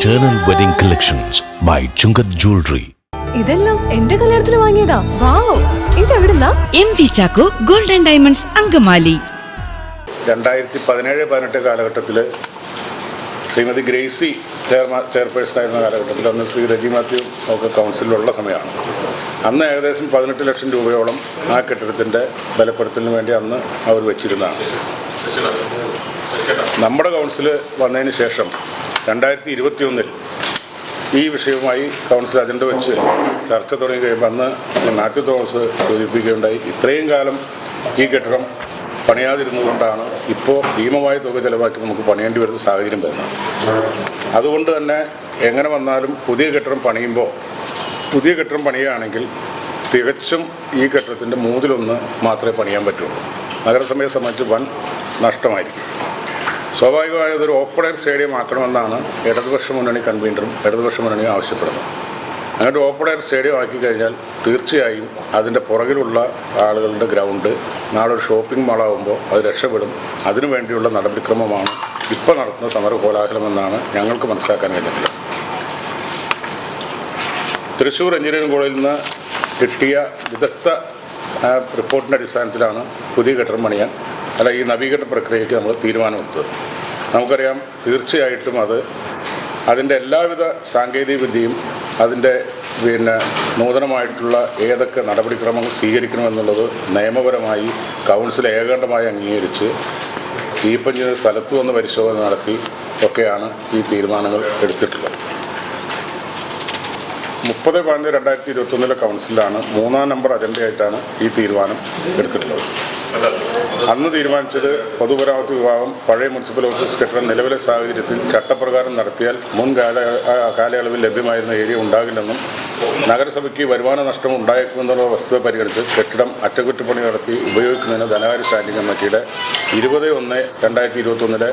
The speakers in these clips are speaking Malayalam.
Eternal Wedding Collections by Chungat Jewelry. ഇതെല്ലാം എന്റെ കല്യാണത്തിന് വാങ്ങിയതാ. Wow ഇതെവിടുന്നാ? M V Chacko golden diamonds Angamaly. രണ്ടായിരത്തി പതിനേഴ് പതിനെട്ട് കാലഘട്ടത്തിൽ ശ്രീമതി ഗ്രേസി ചെയർമാൻ ചെയർപേഴ്സണായിരുന്ന കാലഘട്ടത്തിൽ അന്ന് ശ്രീ രജി മാത്യു ഒക്കെ കൗൺസിലുള്ള സമയമാണ്. അന്ന് ഏകദേശം പതിനെട്ട് ലക്ഷം രൂപയോളം ആ കെട്ടിടത്തിന്റെ ബലപ്പെടുത്തലിന് വേണ്ടി അന്ന് അവർ വെച്ചിരുന്നതാണ്. നമ്മുടെ കൗൺസിൽ വന്നതിന് ശേഷം രണ്ടായിരത്തി ഇരുപത്തിയൊന്നിൽ ഈ വിഷയവുമായി കൗൺസിൽ അജണ്ട വെച്ച് ചർച്ച തുടങ്ങി കഴിയുമ്പോൾ അന്ന് ശ്രീ മാത്യു തോമസ് സൂചിപ്പിക്കുകയുണ്ടായി. ഇത്രയും കാലം ഈ കെട്ടിടം പണിയാതിരുന്നതുകൊണ്ടാണ് ഇപ്പോൾ ഭീമമായ തുക ചിലവാക്കി നമുക്ക് പണിയേണ്ടി വരുന്ന സാഹചര്യം വരുന്നത്. അതുകൊണ്ട് തന്നെ എങ്ങനെ വന്നാലും പുതിയ കെട്ടിടം പണിയുമ്പോൾ പുതിയ കെട്ടിടം പണിയുകയാണെങ്കിൽ തികച്ചും ഈ കെട്ടിടത്തിന്റെ മൂന്നിലൊന്ന് മാത്രമേ പണിയാൻ പറ്റുള്ളൂ. നഗരസഭയെ സംബന്ധിച്ച് വൻ നഷ്ടമായിരിക്കും. സ്വാഭാവികമായും ഇതൊരു ഓപ്പൺ എയർ സ്റ്റേഡിയം ആക്കണമെന്നാണ് ഇടതുപക്ഷ മുന്നണി കൺവീനറും ഇടതുപക്ഷ മുന്നണിയും ആവശ്യപ്പെടുന്നത്. അങ്ങനെ ഒരു ഓപ്പൺ എയർ സ്റ്റേഡിയം ആക്കി കഴിഞ്ഞാൽ തീർച്ചയായും അതിന്റെ പുറകിലുള്ള ആളുകളുടെ ഗ്രൗണ്ട് നാളെ ഒരു ഷോപ്പിംഗ് മാളാകുമ്പോൾ അത് രക്ഷപ്പെടും. അതിനു വേണ്ടിയുള്ള നടപടിക്രമമാണ് ഇപ്പോൾ നടത്തുന്ന സമര കോലാഹലമെന്നാണ് ഞങ്ങൾക്ക് മനസ്സിലാക്കാൻ കഴിഞ്ഞിട്ടുള്ളത്. തൃശ്ശൂർ എഞ്ചിനീയറിംഗ് കോളേജിൽ നിന്ന് കിട്ടിയ വിദഗ്ധ റിപ്പോർട്ടിന്റെ അടിസ്ഥാനത്തിലാണ് പുതിയ കെട്ടിടം പണിയാൻ അല്ല ഈ നവീകരണ പ്രക്രിയയ്ക്ക് നമ്മൾ തീരുമാനമെടുത്തത്. നമുക്കറിയാം തീർച്ചയായിട്ടും അത് അതിന്റെ എല്ലാവിധ സാങ്കേതിക വിദ്യയും അതിന്റെ പിന്നെ നൂതനമായിട്ടുള്ള ഏതൊക്കെ നടപടിക്രമങ്ങൾ സ്വീകരിക്കണമെന്നുള്ളത് നിയമപരമായി കൗൺസിൽ ഏകകണ്ഠമായി അംഗീകരിച്ച് ചീഫ് എഞ്ചിനീയർ സ്ഥലത്ത് വന്ന് പരിശോധന നടത്തി ഒക്കെയാണ് ഈ തീരുമാനങ്ങൾ എടുത്തിട്ടുള്ളത്. മുപ്പത് പതിനഞ്ച് രണ്ടായിരത്തി ഇരുപത്തൊന്നിലെ കൗൺസിലാണ് മൂന്നാം നമ്പർ അജണ്ടയായിട്ടാണ് ഈ തീരുമാനം എടുത്തിട്ടുള്ളത്. അന്ന് തീരുമാനിച്ചത് പൊതുമരാമത്ത് വിഭാഗം പഴയ മുനിസിപ്പൽ ഓഫീസ് കെട്ടിടം നിലവിലെ സാഹചര്യത്തിൽ ചട്ടപ്രകാരം നടത്തിയാൽ മുൻ കാലയളവിൽ ലഭ്യമായിരുന്ന ഏരിയ ഉണ്ടാകില്ലെന്നും നഗരസഭയ്ക്ക് വരുമാന നഷ്ടം ഉണ്ടായേക്കുമെന്നുള്ള വസ്തുത പരിഗണിച്ച് കെട്ടിടം അറ്റകുറ്റപ്പണി നടത്തി ഉപയോഗിക്കുന്നതിന് ധനകാര്യ സ്റ്റാൻഡിംഗ് കമ്മിറ്റിയുടെ ഇരുപത് ഒന്ന് രണ്ടായിരത്തി ഇരുപത്തൊന്നിലെ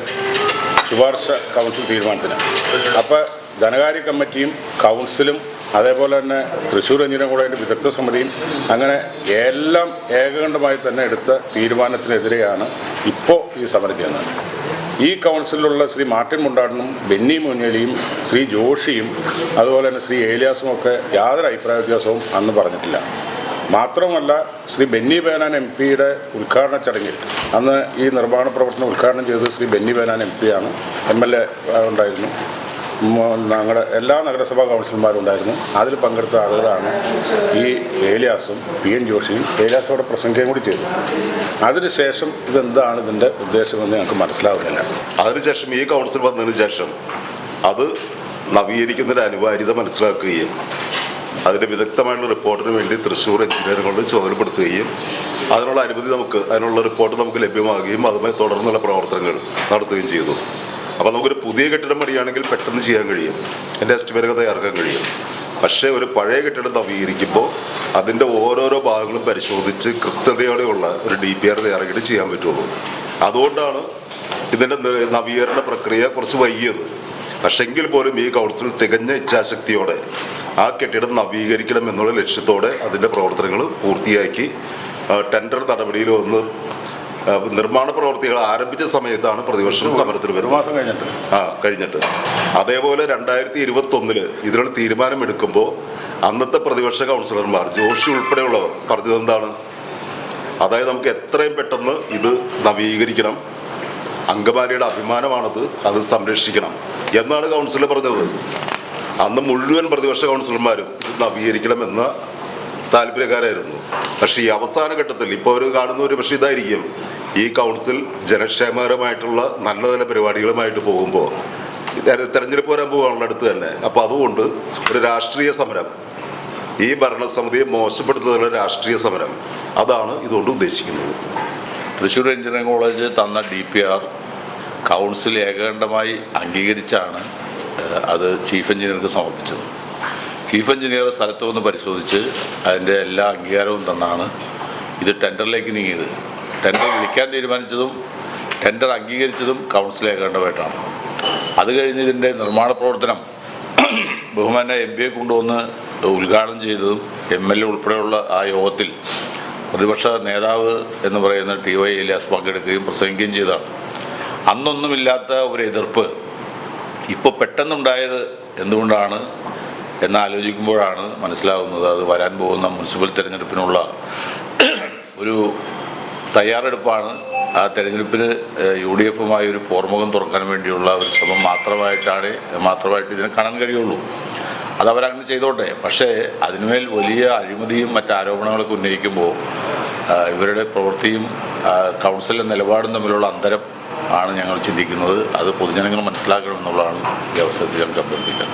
ശുപാർശ കൗൺസിൽ തീരുമാനത്തിന്. അപ്പോൾ ധനകാര്യ കമ്മിറ്റിയും കൗൺസിലും അതേപോലെ തന്നെ തൃശ്ശൂർ എഞ്ചിനീയറിംഗ് വിദഗ്ധ സമിതിയും അങ്ങനെ എല്ലാം ഏകകണ്ഠമായി തന്നെ എടുത്ത തീരുമാനത്തിനെതിരെയാണ് ഇപ്പോൾ ഈ സമരം ചെയ്യുന്നത്. ഈ കൗൺസിലുള്ള ശ്രീ മാർട്ടിൻ മുണ്ടാടനും ബെന്നി മുന്നേലിയും ശ്രീ ജോഷിയും അതുപോലെ തന്നെ ശ്രീ ഏലിയാസും ഒക്കെ യാതൊരു അഭിപ്രായ വ്യത്യാസവും അന്ന് പറഞ്ഞിട്ടില്ല. മാത്രമല്ല ശ്രീ ബെന്നി ബേനാൻ എം പിയുടെ ഉദ്ഘാടന ചടങ്ങിൽ അന്ന് ഈ നിർമ്മാണ പ്രവർത്തനം ഉദ്ഘാടനം ചെയ്തത് ശ്രീ ബെന്നി ബേനാൻ എം പിയാണ് എം എൽ എ ഉണ്ടായിരുന്നു. ഞങ്ങളുടെ എല്ലാ നഗരസഭാ കൗൺസിലർമാരും ഉണ്ടായിരുന്നു അതിൽ പങ്കെടുത്ത ആളുകളാണ് ഈ ഏലിയാസും പി എൻ ജോഷിയും ഏലിയാസോടെ പ്രസംഗം പ്രസംഗിക്കുകയും കൂടി ചെയ്തു. അതിനുശേഷം ഇതെന്താണ് ഇതിന്റെ ഉദ്ദേശമെന്ന് ഞങ്ങൾക്ക് മനസ്സിലാവുന്നില്ല. അതിനുശേഷം ഈ കൗൺസിൽ വന്നതിന് ശേഷം അത് നവീകരിക്കുന്നതിന് അനിവാര്യത മനസ്സിലാക്കുകയും അതിന്റെ വിദഗ്ധമായുള്ള റിപ്പോർട്ടിന് വേണ്ടി തൃശ്ശൂർ എഞ്ചിനീയറുകളോട് ചുമതലപ്പെടുത്തുകയും അതിനുള്ള അനുമതി നമുക്ക് അതിനുള്ള റിപ്പോർട്ട് നമുക്ക് ലഭ്യമാകുകയും അതുമായി തുടർന്നുള്ള പ്രവർത്തനങ്ങൾ നടത്തുകയും ചെയ്തു. അപ്പോൾ നമുക്കൊരു പുതിയ കെട്ടിടം പണിയാണെങ്കിൽ പെട്ടെന്ന് ചെയ്യാൻ കഴിയും. എന്റെ എസ്റ്റിമേറ്റൊക്കെ തയ്യാറാക്കാൻ കഴിയും. പക്ഷേ ഒരു പഴയ കെട്ടിടം നവീകരിക്കുമ്പോൾ അതിന്റെ ഓരോരോ ഭാഗങ്ങളും പരിശോധിച്ച് കൃത്യതയോടെയുള്ള ഒരു ഡി പി ആർ തയ്യാറാക്കിയിട്ട് ചെയ്യാൻ പറ്റുള്ളൂ. അതുകൊണ്ടാണ് ഇതിന്റെ നവീകരണ പ്രക്രിയ കുറച്ച് വൈകിയത്. പക്ഷെങ്കിൽ പോലും ഈ കൗൺസിൽ തികഞ്ഞ ഇച്ഛാശക്തിയോടെ ആ കെട്ടിടം നവീകരിക്കണം എന്നുള്ള ലക്ഷ്യത്തോടെ അതിന്റെ പ്രവർത്തനങ്ങൾ പൂർത്തിയാക്കി ടെൻഡർ നടപടിയിൽ ഒന്ന് നിർമ്മാണ പ്രവർത്തികൾ ആരംഭിച്ച സമയത്താണ് പ്രതിപക്ഷം സമരത്തിൽ വരുന്നത്. മാസം കഴിഞ്ഞിട്ട്. ആ കഴിഞ്ഞിട്ട്. അതേപോലെ രണ്ടായിരത്തി ഇരുപത്തി ഒന്നിൽ ഇതിനുള്ള തീരുമാനമെടുക്കുമ്പോൾ അന്നത്തെ പ്രതിപക്ഷ കൗൺസിലർമാർ ജോഷി ഉൾപ്പെടെയുള്ളവർ പറഞ്ഞത് എന്താണ്? അതായത് നമുക്ക് എത്രയും പെട്ടെന്ന് ഇത് നവീകരിക്കണം. അങ്കമാലിയുടെ അഭിമാനമാണത് അത് സംരക്ഷിക്കണം എന്നാണ് കൗൺസിലർ പറഞ്ഞത്. അന്ന് മുഴുവൻ പ്രതിപക്ഷ കൗൺസിലർമാരും ഇത് നവീകരിക്കണം എന്ന താല്പര്യക്കാരായിരുന്നു. പക്ഷേ ഈ അവസാന ഘട്ടത്തിൽ ഇപ്പോൾ അവർ കാണുന്ന ഒരു പക്ഷേ ഇതായിരിക്കും. ഈ കൗൺസിൽ ജനക്ഷേമകരമായിട്ടുള്ള നല്ല നല്ല പരിപാടികളുമായിട്ട് പോകുമ്പോൾ തെര- തെരഞ്ഞെടുപ്പ് വരാൻ പോകാനുള്ള അടുത്ത് തന്നെ. അപ്പോൾ അതുകൊണ്ട് ഒരു രാഷ്ട്രീയ സമരം ഈ ഭരണസമിതിയെ മോശപ്പെടുത്തുന്നതിനുള്ള രാഷ്ട്രീയ സമരം അതാണ് ഇതുകൊണ്ട് ഉദ്ദേശിക്കുന്നത്. തൃശ്ശൂർ എഞ്ചിനീയറിംഗ് കോളേജ് തന്ന ഡി പി ആർ കൗൺസിൽ ഏകകണ്ഠമായി അംഗീകരിച്ചാണ് അത് ചീഫ് എഞ്ചിനീയർക്ക് സമർപ്പിച്ചത്. ചീഫ് എഞ്ചിനീയർ സ്ഥലത്ത് വന്ന് പരിശോധിച്ച് അതിന്റെ എല്ലാ അംഗീകാരവും തന്നാണ് ഇത് ടെൻഡറിലേക്ക് നീങ്ങിയത്. ടെൻഡർ വിളിക്കാൻ തീരുമാനിച്ചതും ടെൻഡർ അംഗീകരിച്ചതും കൗൺസിൽ ഏകകണ്ഠമായിട്ടാണ്. അത് കഴിഞ്ഞ് ഇതിന്റെ നിർമ്മാണ പ്രവർത്തനം ബഹുമാന എം പിയെ കൊണ്ടുവന്ന് ഉദ്ഘാടനം ചെയ്തതും എം എൽ എ ഉൾപ്പെടെയുള്ള ആ യോഗത്തിൽ പ്രതിപക്ഷ നേതാവ് എന്ന് പറയുന്ന ടി വൈ ഇലിയാസ് പങ്കെടുക്കുകയും പ്രസംഗിക്കുകയും ചെയ്തതാണ്. അന്നൊന്നുമില്ലാത്ത ഒരു എതിർപ്പ് ഇപ്പോൾ പെട്ടെന്നുണ്ടായത് എന്തുകൊണ്ടാണ് എന്നാലോചിക്കുമ്പോഴാണ് മനസ്സിലാവുന്നത്. അത് വരാൻ പോകുന്ന മുനിസിപ്പൽ തിരഞ്ഞെടുപ്പിനുള്ള ഒരു തയ്യാറെടുപ്പാണ്. ആ തെരഞ്ഞെടുപ്പിന് യു ഡി എഫുമായി ഒരു പോർമുഖം തുറക്കാൻ വേണ്ടിയുള്ള ഒരു ശ്രമം മാത്രമായിട്ടാണ് മാത്രമായിട്ട് ഇതിനെ കാണാൻ കഴിയുള്ളൂ. അത് അവരങ്ങനെ ചെയ്തോട്ടെ. പക്ഷേ അതിന്മേൽ വലിയ അഴിമതിയും മറ്റ് ആരോപണങ്ങളൊക്കെ ഉന്നയിക്കുമ്പോൾ ഇവരുടെ പ്രവൃത്തിയും കൗൺസിലിന്റെ നിലപാടും തമ്മിലുള്ള അന്തരം ആണ് ഞങ്ങൾ ചിന്തിക്കുന്നത്. അത് പൊതുജനങ്ങൾ മനസ്സിലാക്കണം എന്നുള്ളതാണ് ഈ അവസരത്തിൽ ഞങ്ങൾക്ക് അഭ്യർത്ഥിക്കുന്നത്.